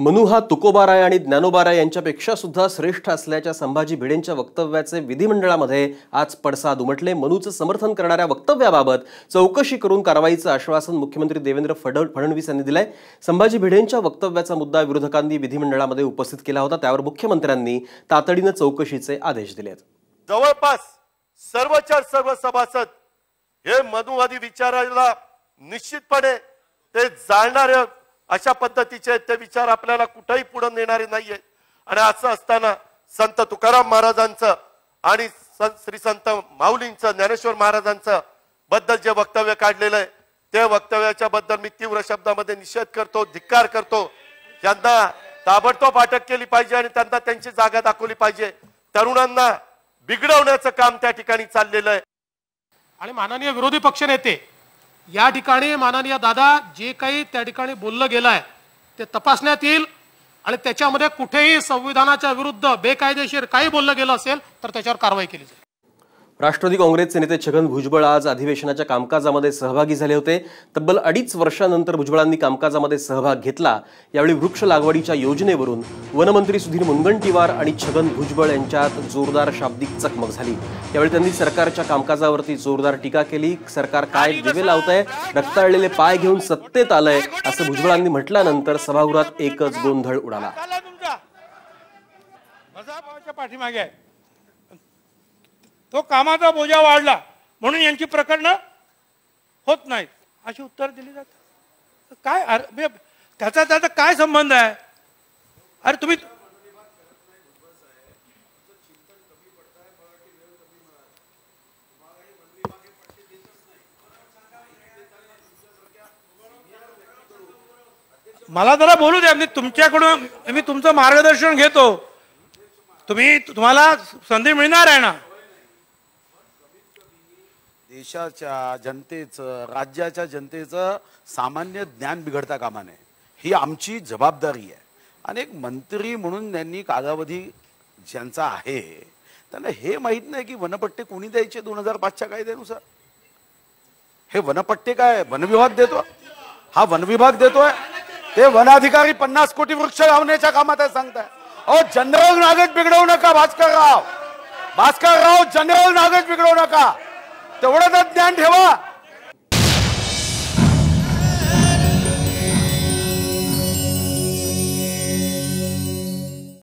मनु हा तुकोबाराय आणि ज्ञानोबाराय यांच्यापेक्षा सुद्धा श्रेष्ठ असल्याच्या संभाजी भिडेंच्या वक्तव्याचे विधिमंडळामध्ये आज पडसाद उमटले. मनूचं समर्थन करणाऱ्या वक्तव्याबाबत चौकशी करून कारवाईचं आश्वासन मुख्यमंत्री देवेंद्र फड फडणवीस यांनी दिलंय. संभाजी भिडेंच्या वक्तव्याचा मुद्दा विरोधकांनी विधिमंडळामध्ये उपस्थित केला होता. त्यावर मुख्यमंत्र्यांनी तातडीनं चौकशीचे आदेश दिलेत. जवळपास सर्वच्या सर्व सभासद हे मनुवादी विचाराला निश्चितपणे ते जाणणाऱ्या अशा पद्धतीचे ते विचार आपल्याला कुठेही पुढे नेणारे नाहीये आणि असं असताना संत तुकाराम महाराजांचं आणि श्री संत माऊलींचं ज्ञानेश्वर महाराजांचं बद्दल जे वक्तव्य काढलेलं आहे ते वक्तव्याच्या बद्दल मी तीव्र शब्दामध्ये निषेध करतो धिक्कार करतो. यांना ताबडतोब अटक केली पाहिजे आणि त्यांना त्यांची जागा दाखवली पाहिजे. तरुणांना बिघडवण्याचं काम त्या ठिकाणी चाललेलं आहे. आणि माननीय विरोधी पक्षनेते या ठिकाणी माननीय दादा जे काही त्या ठिकाणी बोललं गेलं आहे ते तपासण्यात येईल. आणि त्याच्यामध्ये कुठेही संविधानाच्या विरुद्ध बेकायदेशीर काही बोललं गेलं असेल तर त्याच्यावर कारवाई केली जाईल. राष्ट्रवादी काँग्रेसचे नेते छगन भुजबळ आज अधिवेशनाच्या कामकाजामध्ये सहभागी झाले होते. तब्बल अडीच वर्षानंतर भुजबळांनी कामकाजामध्ये सहभाग घेतला. यावेळी वृक्ष लागवडीच्या योजनेवरून वनमंत्री सुधीर मुनगंटीवार आणि छगन भुजबळ यांच्यात जोरदार शाब्दिक चकमक झाली. यावेळी त्यांनी सरकारच्या कामकाजावरती जोरदार टीका केली. सरकार काय दिवे लावतंय? रक्ताळलेले पाय घेऊन सत्तेत आलंय असं भुजबळांनी म्हटल्यानंतर सभागृहात एकच गोंधळ उडाला. पाठीमागे. आहे तो कामाचा बोजा वाढला म्हणून यांची प्रकरणं होत नाहीत. अशी उत्तर दिली जातात काय अरे म्हणजे त्याचा त्याचा काय संबंध आहे? अरे तुम्ही मला जरा बोलू द्या. मी तुमच्याकडून मी तुमचं मार्गदर्शन घेतो. तुम्ही तुम्हाला संधी मिळणार आहे ना? देशाच्या जनतेचं राज्याच्या जनतेचं सामान्य ज्ञान बिघडता कामा नये ही आमची जबाबदारी आहे. आणि एक मंत्री म्हणून त्यांनी कालावधी ज्यांचा आहे त्यांना हे माहीत नाही की वनपट्टे कोणी द्यायचे दोन हजार पाचच्या कायद्यानुसार? हे वनपट्टे काय? वनविभाग देतो? हा वनविभाग देतोय? ते वनाधिकारी पन्नास कोटी वृक्ष लावण्याच्या कामात आहे सांगताय. अहो जनरल नागज बिघडवू नका भास्करराव. भास्करराव जनरल नागज बिघडवू नका. तेवढं तर ज्ञान ठेवा.